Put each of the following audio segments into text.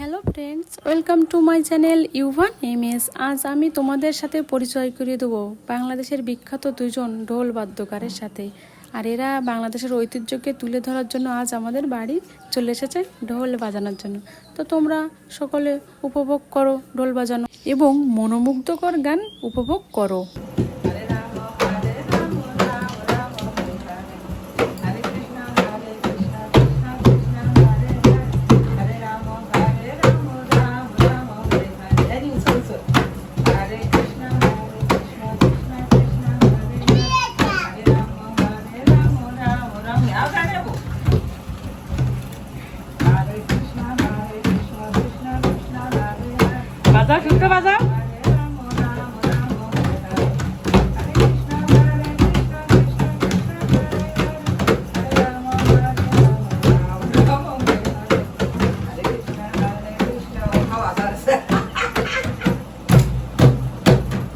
Hello friends welcome to my channel Yuvan M S আজ আমি তোমাদের সাথে পরিচয় করিয়ে দেবো বাংলাদেশের বিখ্যাত দুজন ঢোল বাদ্যকারের সাথে। আর এরা বাংলাদেশের ঐতিহ্যকে তুলে ধরার জন্য আজ আমাদের বাড়ি চলে এসেছে ঢোল বাজানোর জন্য। তো তোমরা সকলে উপভোগ করো ঢোল বাজানো এবং মনোমুগ্ধকর গান উপভোগ করো। বাজাও শুনতে বাজাও।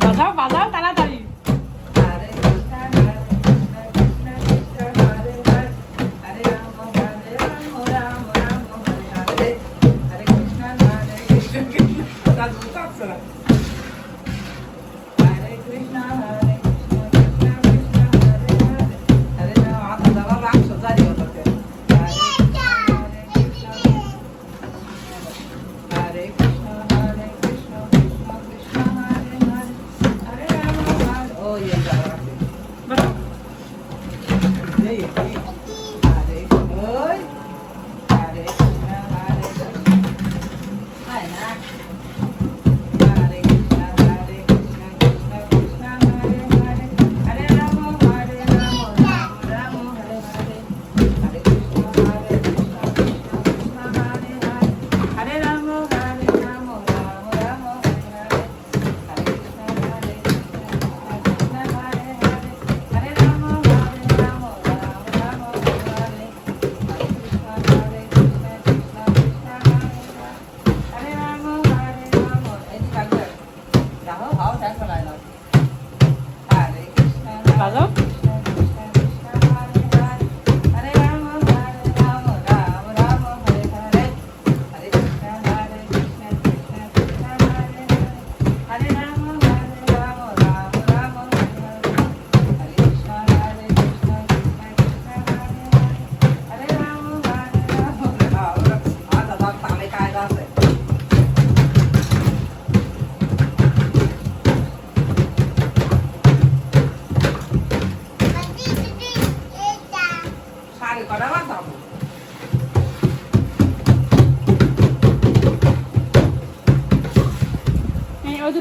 বাজাও বাজাও 啊你告 Salvador.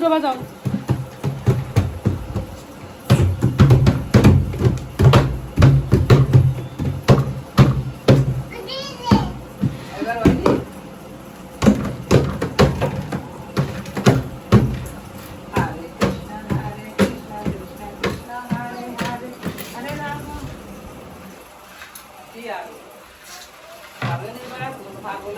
Rama. কি আর? পাগল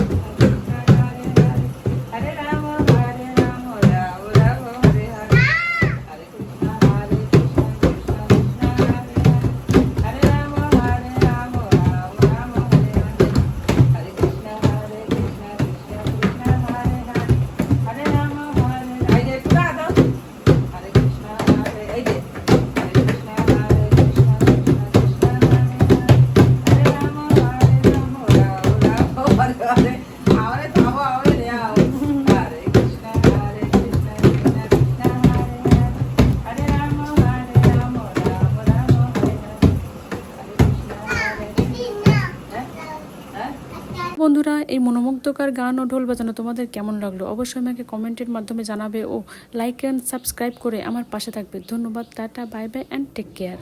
এই মনোমুগ্ধকর গান ও ঢোল বাজানো তোমাদের কেমন লাগল? অবশ্যই আমাকে কমেন্টের মাধ্যমে জানাবে ও লাইক অ্যান্ড সাবস্ক্রাইব করে আমার পাশে থাকবে। ধন্যবাদ, tata bye bye and take care